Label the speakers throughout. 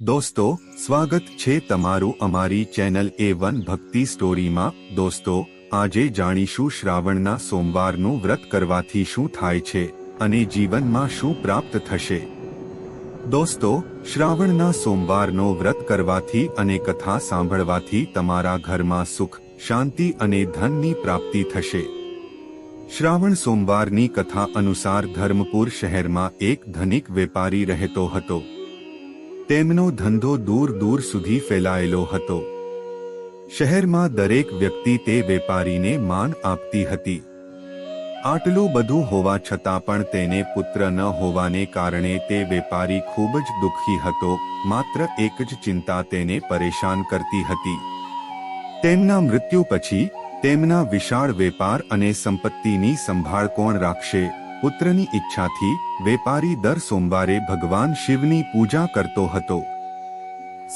Speaker 1: દોસ્તો, સ્વાગત છે તમારું અમારી ચેનલ એ વન ભક્તિ સ્ટોરીમાં. દોસ્તો, આજે જાણીશું શ્રાવણના સોમવારનું વ્રત કરવાથી શું થાય છે અને જીવનમાં શું પ્રાપ્ત થશે. દોસ્તો, શ્રાવણના સોમવારનો વ્રત કરવાથી અને કથા સાંભળવાથી તમારા ઘરમાં સુખ, શાંતિ અને ધનની પ્રાપ્તિ થશે. શ્રાવણ સોમવારની કથા અનુસાર ધર્મપુર શહેરમાં એક ધનિક વેપારી રહેતો હતો. તેમનો ધંધો દૂર દૂર સુધી ફેલાયેલો હતો. શહેરમાં દરેક વ્યક્તિ તે વેપારીને માન આપતી હતી. આટલું બધું હોવા છતાં પણ તેને પુત્ર ન હોવાને કારણે તે વેપારી ખૂબ જ દુઃખી હતો, માત્ર એક જ ચિંતા તેને પરેશાન કરતી હતી. તેમના મૃત્યુ પછી તેમના વિશાળ વેપાર અને સંપત્તિની સંભાળ કોણ રાખશે? પુત્રની ઈચ્છાથી વેપારી દર સોમવારે ભગવાન શિવની પૂજા કરતો હતો.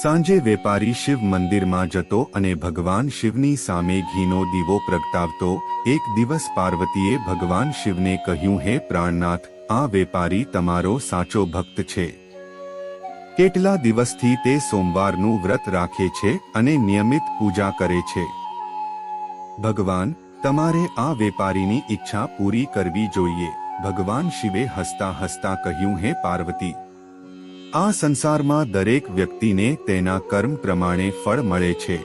Speaker 1: સાંજે વેપારી શિવ મંદિરમાં જતો અને ભગવાન શિવની સામે ઘીનો દીવો પ્રગટાવતો, એક દિવસ પાર્વતીએ ભગવાન શિવને કહ્યું, હે પ્રાણનાથ, આ વેપારી તમારો સાચો ભક્ત છે. કેટલા દિવસથી તે સોમવારનું વ્રત રાખે છે અને નિયમિત પૂજા કરે છે. ભગવાન, તમારે આ વેપારીની ઈચ્છા પૂરી કરવી જોઈએ. ભગવાન શિવે હસતા હસતા કહ્યું, હે પાર્વતી, આ સંસારમાં દરેક વ્યક્તિને તેના કર્મ પ્રમાણે ફળ મળે છે.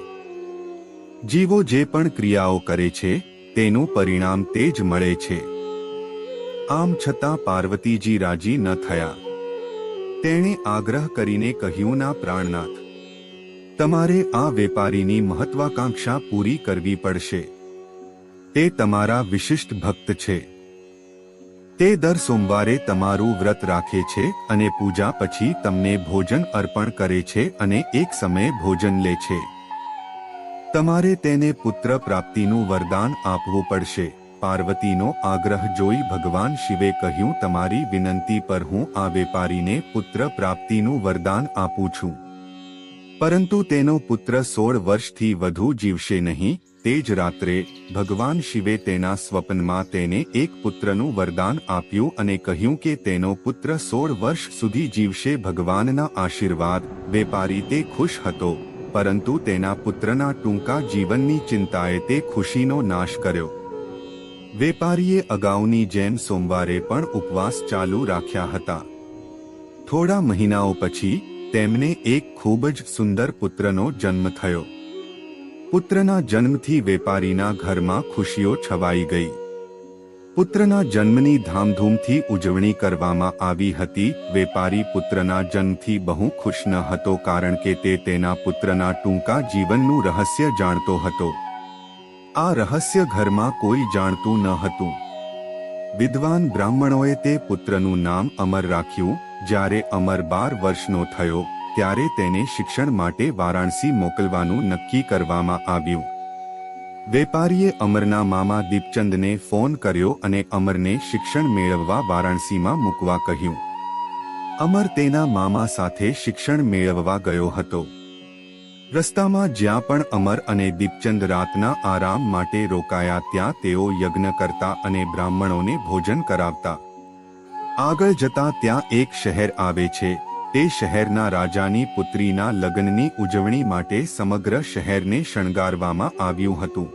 Speaker 1: જીવો જે પણ ક્રિયાઓ કરે છે, તેનું પરિણામ તે જ મળે છે. આમ છતાં પાર્વતીજી રાજી ન થયા. તેણે આગ્રહ કરીને કહ્યું, ના પ્રાણનાથ, તમારે આ વેપારીની મહત્વાકાંક્ષા પૂરી કરવી પડશે. તે તમારા વિશિષ્ટ ભક્ત છે. તે દર સોમવારે તમારું વ્રત રાખે છે અને પૂજા પછી તમને ભોજન અર્પણ કરે છે અને એક સમયે ભોજન લે છે. તમારે તેને પુત્ર પ્રાપ્તિનું વરદાન આપવું પડશે. પાર્વતીનો આગ્રહ જોઈ ભગવાન શિવે કહ્યું, તમારી વિનંતી પર હું આ વેપારીને પુત્ર પ્રાપ્તિનું વરદાન આપું છું. પરંતુ તેનો પુત્ર સોળ વર્ષથી વધુ જીવશે નહીં તે જ રાત્રે ભગવાન શિવે તેના સ્વપ્નમાં તેને એક પુત્રનું વરદાન આપ્યું અને કહ્યું કે તેનો પુત્ર સોળ વર્ષ સુધી જીવશે ભગવાનના આશીર્વાદ. વેપારી તે ખુશ હતો, પરંતુ તેના પુત્રના ટૂંકા જીવનની ચિંતાએ તે ખુશીનો નાશ કર્યો. વેપારીએ અગાઉની જેમ સોમવારે પણ ઉપવાસ ચાલુ રાખ્યા હતા. થોડા મહિનાઓ પછી, તેમને એક ખૂબ જ સુંદર પુત્રનો જન્મ થયો. પુત્રના જન્મથી વેપારીના ઘરમાં ખુશીઓ છવાઈ ગઈ. પુત્રના જન્મની ધામધૂમથી ઉજવણી કરવામાં આવી હતી. વેપારી પુત્રના જન્મથી બહુ ખુશ ન હતો કારણ કે તે તેના પુત્રના ટૂંકા જીવનનું રહસ્ય જાણતો હતો. આ રહસ્ય ઘરમાં કોઈ જાણતું ન હતું. વિદ્વાન બ્રાહ્મણોએ તે પુત્રનું નામ અમર રાખ્યું. જ્યારે અમર બાર વર્ષનો થયો ત્યારે તેને શિક્ષણ માટે વારાણસી મોકલવાનું નક્કી કરવામાં આવ્યું. વેપારીએ અમરના મામા દીપચંદને ફોન કર્યો અને અમરને શિક્ષણ મેળવવા વારાણસીમાં મૂકવા કહ્યું. અમર તેના મામા સાથે શિક્ષણ મેળવવા ગયો હતો. રસ્તામાં જ્યાં પણ અમર અને દીપચંદ રાતના આરામ માટે રોકાયા ત્યાં તેઓ યજ્ઞ કરતા અને બ્રાહ્મણોને ભોજન કરાવતા. આગળ જતા ત્યાં એક શહેર આવે છે. તે શહેરના રાજાની પુત્રીના લગ્નની ઉજવણી માટે સમગ્ર શહેરને શણગારવામાં આવ્યું હતું.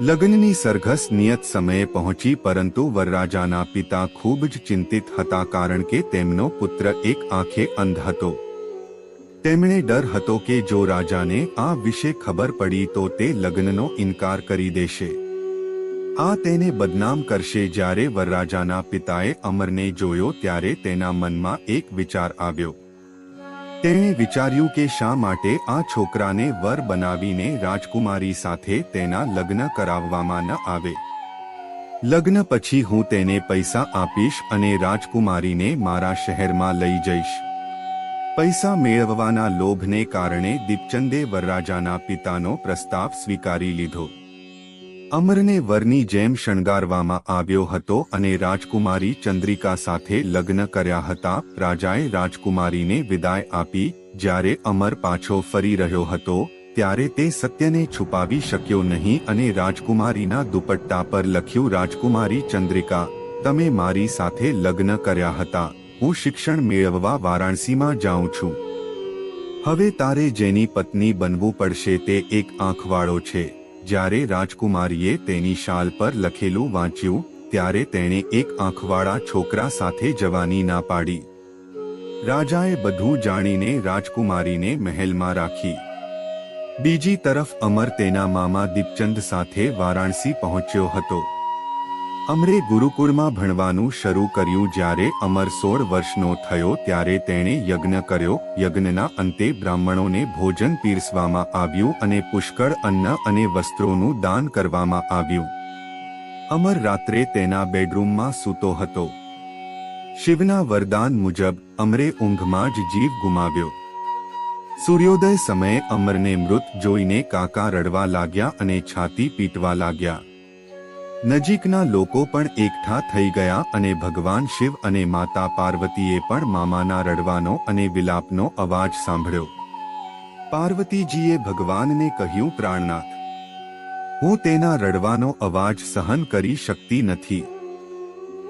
Speaker 1: લગ્નની સરઘસ નિયત સમયે પહોંચી પરંતુ વરરાજાના પિતા ખૂબ જ ચિંતિત હતા કારણ કે તેમનો પુત્ર એક આંખે અંધ હતો. તેમણે ડર હતો કે જો રાજાને આ વિશે ખબર પડી તો તે લગ્નનો ઇનકાર કરી દેશે. આ તેને બદનામ કરશે જ્યારે વરરાજાના પિતાએ અમરને જોયો ત્યારે તેના મનમાં એક વિચાર આવ્યો. તેણે વિચાર્યું કે શા માટે આ છોકરાને વર બનાવીને રાજકુમારી સાથે તેના લગ્ન કરાવવામાં ન આવે. લગ્ન પછી હું તેને પૈસા આપીશ અને રાજકુમારીને મારા શહેરમાં લઈ જઈશ. પૈસા મેળવવાના લોભને કારણે દીપચંદે વરરાજાના પિતાનો પ્રસ્તાવ સ્વીકારી લીધો. અમરને વરની જેમ શણગારવામાં આવ્યો હતો અને રાજકુમારી ચંદ્રિકા સાથે લગ્ન કર્યા હતા. રાજાએ રાજકુમારીને વિદાય આપી. જ્યારે અમર પાછો ફરી રહ્યો હતો, ત્યારે તે સત્યને છુપાવી શક્યો નહીં અને રાજકુમારીના દુપટ્ટા પર લખ્યું, રાજકુમારી ચંદ્રિકા, તમે મારી સાથે લગ્ન કર્યા હતા. હું શિક્ષણ મેળવવા વારાણસીમાં જાઉં છું. હવે તારે જેની પત્ની બનવું પડશે તે એક આંખવાળો છે. જ્યારે રાજકુમારીએ તેની શાલ પર લખેલું વાંચ્યું, ત્યારે તેણે એક આંખવાળા છોકરા સાથે જવાની ના પાડી. રાજાએ બધું જાણીને રાજકુમારીને મહેલમાં રાખી. બીજી તરફ અમર તેના મામા દીપચંદ સાથે વારાણસી પહોંચ્યો હતો. અમરે ગુરુકુળમાં ભણવાનું શરૂ કર્યું જ્યારે અમર સોળ વર્ષનો થયો ત્યારે તેણે યજ્ઞ કર્યો. યજ્ઞના અંતે બ્રાહ્મણોને ભોજન પીરસવામાં આવ્યું અને પુષ્કળ અન્ન અને વસ્ત્રોનું દાન કરવામાં આવ્યું. અમર રાત્રે તેના બેડરૂમમાં સૂતો હતો. શિવના વરદાન મુજબ અમરે ઊંઘમાં જ જીવ ગુમાવ્યો. સૂર્યોદય સમયે અમરને મૃત જોઈને કાકા રડવા લાગ્યા અને છાતી પીટવા લાગ્યા. નજીકના લોકો પણ એકઠા થઈ ગયા અને ભગવાન શિવ અને માતા પાર્વતીએ પણ મામાના રડવાનો અને વિલાપનો અવાજ સાંભળ્યો. પાર્વતીજીએ ભગવાનને કહ્યું, પ્રાણનાથ, હું તેના રડવાનો અવાજ સહન કરી શકતી નથી.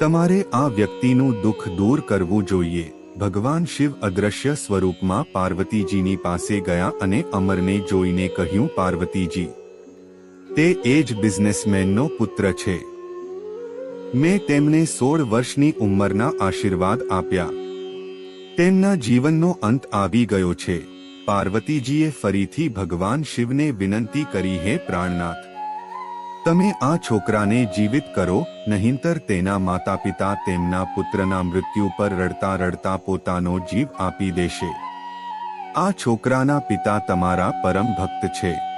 Speaker 1: તમારે આ વ્યક્તિનું દુઃખ દૂર કરવું જોઈએ. ભગવાન શિવ અદ્રશ્ય સ્વરૂપમાં પાર્વતીજીની પાસે ગયા અને અમરને જોઈને કહ્યું, પાર્વતીજી તે એ જ બિઝનેસમેનનો પુત્ર છે. મેં તેમને સોળ વર્ષની ઉંમરના આશીર્વાદ આપ્યા. તેમના જીવનનો અંત આવી ગયો છે. પાર્વતીજીએ ફરીથી ભગવાન શિવને વિનંતી કરી, હે પ્રાણનાથ, તમે આ છોકરાને જીવિત કરો, નહીંતર તેના માતા પિતા તેમના પુત્રના મૃત્યુ પર રડતા રડતા પોતાનો જીવ આપી દેશે. આ છોકરાના પિતા તમારા પરમ ભક્ત છે.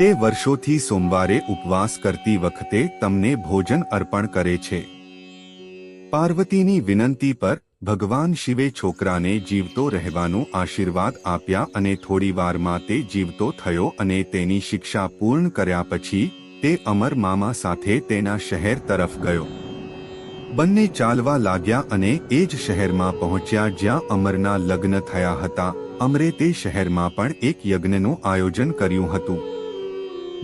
Speaker 1: તે વર્ષોથી સોમવારે ઉપવાસ કરતી વખતે તમને ભોજન અર્પણ કરે છે. પાર્વતીની વિનંતી પર ભગવાન શિવે છોકરાને જીવતો રહેવાનું આશીર્વાદ આપ્યા અને થોડીવારમાં તે જીવતો થયો અને તેની શિક્ષા પૂર્ણ કર્યા પછી તે અમર મામા સાથે તેના શહેર તરફ ગયો. બંને ચાલવા લાગ્યા અને એ જ શહેરમાં પહોંચ્યા જ્યાં અમરના લગ્ન થયા હતા. અમરે તે શહેરમાં પણ એક યજ્ઞનું આયોજન કર્યું હતું.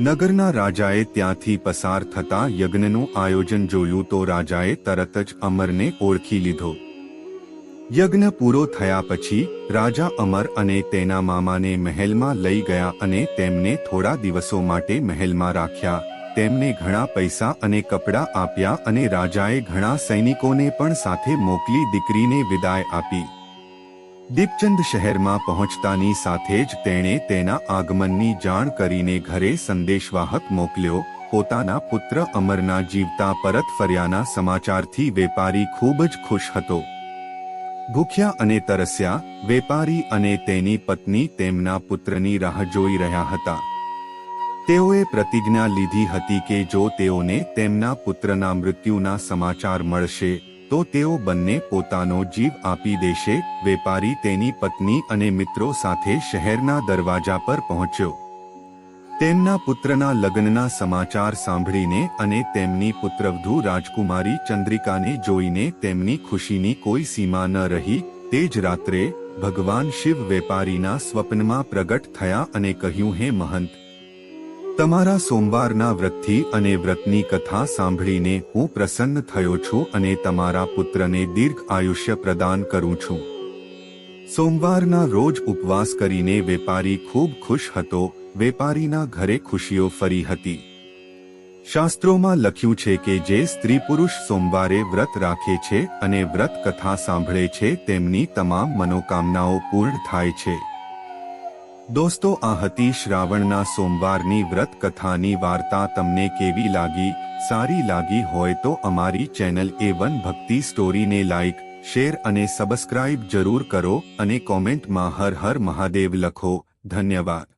Speaker 1: નગરના રાજાએ ત્યાંથી પસાર થતા યજ્ઞનું આયોજન જોયું તો રાજાએ તરત જ અમરને ઓળખી લીધો. યજ્ઞ પૂરો થયા પછી રાજા અમર અને તેના મામાને મહેલમાં લઈ ગયા અને તેમને થોડા દિવસો માટે મહેલમાં રાખ્યા. તેમને ઘણા પૈસા અને કપડાં આપ્યા અને રાજાએ ઘણા સૈનિકોને પણ સાથે મોકલી દીકરીને વિદાય આપી. દીપચંદ શહેરમાં પહોંચતાની સાથે જ તેણે તેના આગમનની જાણ કરીને ઘરે સંદેશવાહક મોકલ્યો, પોતાના પુત્ર અમરના જીવતા પરત ફર્યાના સમાચારથી વેપારી ખૂબ જ ખુશ હતો. ભૂખ્યા અને તરસ્યા, વેપારી અને તેની પત્ની તેમના પુત્રની રાહ જોઈ રહ્યા હતા. તેઓએ પ્રતિજ્ઞા લીધી હતી કે જો તેઓને તેમના પુત્રના મૃત્યુના સમાચાર મળશે તો તેઓ બંને પોતાનો જીવ આપી દેશે. વેપારી તેની પત્ની અને મિત્રો સાથે શહેરના દરવાજા પર પહોંચ્યો. તેમના પુત્રના લગ્નના સમાચાર સાંભળીને અને તેમની પુત્રવધુ રાજકુમારી ચંદ્રિકાને જોઈને તેમની ખુશીની કોઈ સીમા ન રહી. તે જ રાત્રે ભગવાન શિવ વેપારીના સ્વપ્નમાં પ્રગટ થયા અને કહ્યું, હે મહંત તમારા સોમવારના વ્રતથી અને વ્રતની કથા સાંભળીને હું પ્રસન્ન થયો છું અને તમારા પુત્રને દીર્ઘ આયુષ્ય પ્રદાન કરું છું. સોમવારના રોજ ઉપવાસ કરીને વેપારી ખૂબ ખુશ હતો, વેપારીના ઘરે ખુશીઓ ફરી હતી. શાસ્ત્રોમાં લખ્યું છે કે જે સ્ત્રી પુરુષ સોમવારે વ્રત રાખે છે અને વ્રત કથા સાંભળે છે, તેમની તમામ મનોકામનાઓ પૂર્ણ થાય છે. દોસ્તો, આ હતી શ્રાવણના સોમવારની વ્રત કથાની વાર્તા. તમને કેવી લાગી? સારી લાગી હોય તો અમારી ચેનલ એ વન ભક્તિ સ્ટોરીને લાઈક, શેર અને સબસ્ક્રાઇબ જરૂર કરો અને કોમેન્ટમાં હર હર મહાદેવ લખો. ધન્યવાદ.